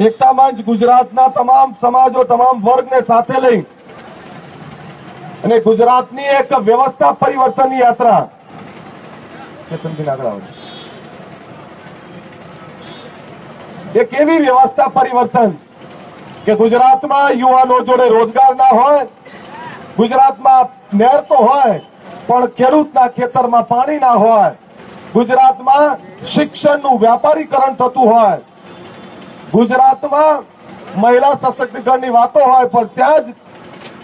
એકતા મંચ ગુજરાતના તમામ સમાજો, તમામ વર્ગને સાથે લઈ અને ગુજરાતની એક વ્યવસ્થા પરિવર્તનની યાત્રા. એક એવી વ્યવસ્થા પરિવર્તન કે ગુજરાતમાં યુવાનો જોડે રોજગાર ના હોય, ગુજરાતમાં નહેર તો હોય, પણ ખેડૂતના ખેતરમાં પાણી ના હોય, ગુજરાતમાં શિક્ષણનું વ્યાપારીકરણ થતું હોય ગુજરાતમાં મહિલા સશક્તિકરણની વાતો હોય, પણ ત્યાં જ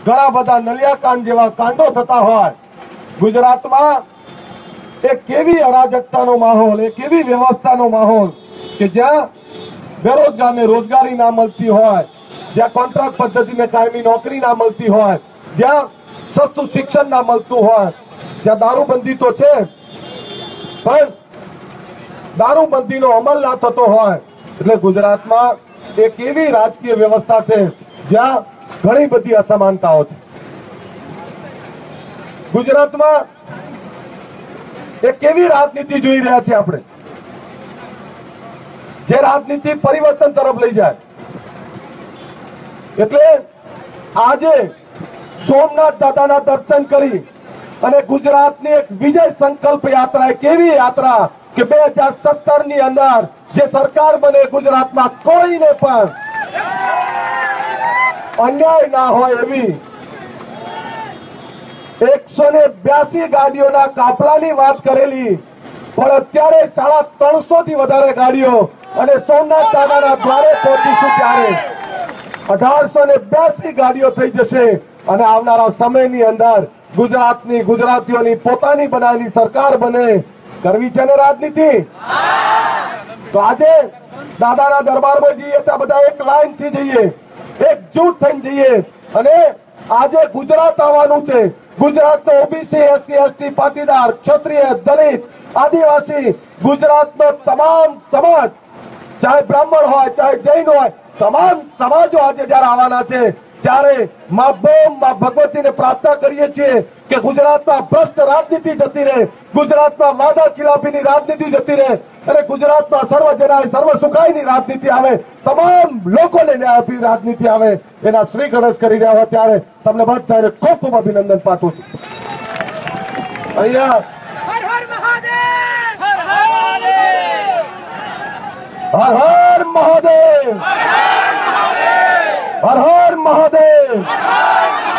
ઘણા બધા નલિયાકાંડ જેવા કાંડો થતા હોય. ગુજરાતમાં એક કેવી અરાજકતાનો માહોલ, એક એવી વ્યવસ્થાનો માહોલ કે જ્યાં બેરોજગારને રોજગારી ના મળતી હોય, જ્યાં કોન્ટ્રાક્ટ પદ્ધતિને કાયમી નોકરી ના મળતી હોય, જ્યાં સસ્તું શિક્ષણ ના મળતું હોય. જ્યાં દારૂબંધી તો છે, પણ દારૂબંધીનો અમલ ના થતો હોય. એટલે ગુજરાતમાં એક એવી રાજકીય વ્યવસ્થા છે જ્યાં ઘણી બધી અસમાનતાઓ છે. ગુજરાતમાં એક એવી રાજનીતિ જોઈ રહ્યા છે આપણે, જે રાજનીતિ પરિવર્તન તરફ લઈ જાય. એટલે આજે સોમનાથ દાદાના દર્શન કરી અને ગુજરાતની એક વિજય સંકલ્પ યાત્રા, એક એવી યાત્રા કે બે હજાર સત્તરની અંદર જે સરકાર બને ગુજરાતમાં કોઈને પણ અન્યાય ના હોય એવી એકસો ને બ્યાસી ગાડીઓના કાફલાની વાત કરેલી. પણ અત્યારે સાડા ત્રણસો થી વધારે ગાડીઓ અને સોમનાથ દાદાના દ્વારે પહોંચીશું ત્યારે. અઢારસો ને બ્યાસી ગાડીઓ થઈ જશે અને આવનારા સમયની અંદર ગુજરાતની ગુજરાતીઓની પોતાની બનાવેલી સરકાર બને. કરવી છે ને રાજનીતિ? તો આજે દાદાના દરબારમાં જઈએ ત્યાં બધા એક લાઈનથી જઈએ એકજૂટ થઈને જઈએ. અને આજે ગુજરાત આવવાનું છે. ગુજરાતનો OBC SC ST Patidar, Kshatriya, Dalit, Adivasi, ગુજરાતનો તમામ સમાજ, ચાહે બ્રાહ્મણ હોય, ચાહે જૈન હોય, તમામ સમાજો આજે જયારે આવવાના છે ત્યારે મા બોમ મા ભગવતીને પ્રાર્થના કરીએ છીએ કે ગુજરાતમાં ભ્રષ્ટ રાજનીતિ જતી રહે ગુજરાતમાં વાદા ખિલાફીની રાજનીતિ જતી રહે અને ગુજરાતમાં સર્વ જનાય સર્વ સુખાઈની રાજનીતિ આવે તમામ લોકોને ન્યાય આપી રાજનીતિ આવે એના શ્રી ગણેશ કરી રહ્યા હોય ત્યારે તમને બધાને ખૂબ ખૂબ અભિનંદન પાઠવું છું. અહીંયા હર હર મહાદેવ! હર હર હર